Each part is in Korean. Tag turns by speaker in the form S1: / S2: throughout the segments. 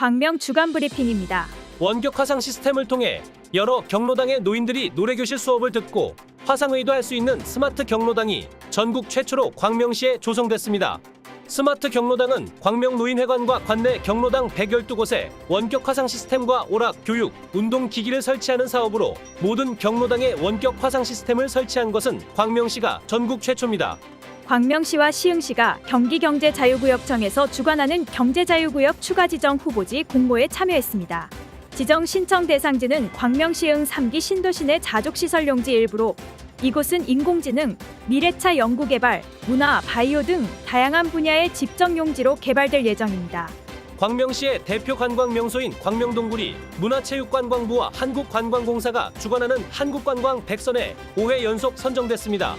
S1: 광명 주간 브리핑입니다.
S2: 원격 화상 시스템을 통해 여러 경로당의 노인들이 노래교실 수업을 듣고 화상의도 할 수 있는 스마트 경로당이 전국 최초로 광명시에 조성됐습니다. 스마트 경로당은 광명 노인회관과 관내 경로당 112곳에 원격 화상 시스템과 오락, 교육, 운동 기기를 설치하는 사업으로 모든 경로당에 원격 화상 시스템을 설치한 것은 광명시가 전국 최초입니다.
S1: 광명시와 시흥시가 경기경제자유구역청에서 주관하는 경제자유구역 추가 지정 후보지 공모에 참여했습니다. 지정 신청 대상지는 광명시흥 3기 신도시 내 자족시설 용지 일부로 이곳은 인공지능, 미래차 연구개발, 문화, 바이오 등 다양한 분야의 집정 용지로 개발될 예정입니다.
S2: 광명시의 대표 관광 명소인 광명동굴이 문화체육관광부와 한국관광공사가 주관하는 한국관광 100선에 5회 연속 선정됐습니다.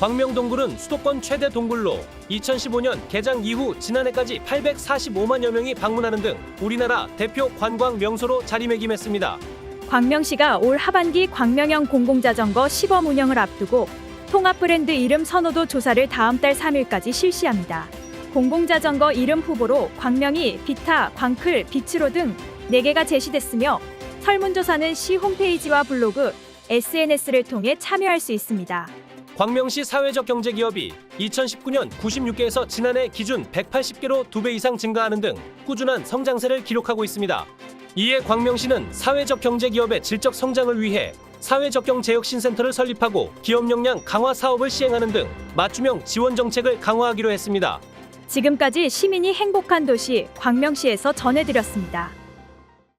S2: 광명동굴은 수도권 최대 동굴로 2015년 개장 이후 지난해까지 845만여 명이 방문하는 등 우리나라 대표 관광 명소로 자리매김했습니다.
S1: 광명시가 올 하반기 광명형 공공자전거 시범 운영을 앞두고 통합 브랜드 이름 선호도 조사를 다음 달 3일까지 실시합니다. 공공자전거 이름 후보로 광명이 비타, 광클, 비츠로 등 4개가 제시됐으며 설문조사는 시 홈페이지와 블로그, SNS를 통해 참여할 수 있습니다.
S2: 광명시 사회적 경제 기업이 2019년 96개에서 지난해 기준 180개로 2배 이상 증가하는 등 꾸준한 성장세를 기록하고 있습니다. 이에 광명시는 사회적 경제 기업의 질적 성장을 위해 사회적경 제혁신센터를 설립하고 기업 역량 강화 사업을 시행하는 등 맞춤형 지원 정책을 강화하기로 했습니다.
S1: 지금까지 시민이 행복한 도시 광명시에서 전해드렸습니다.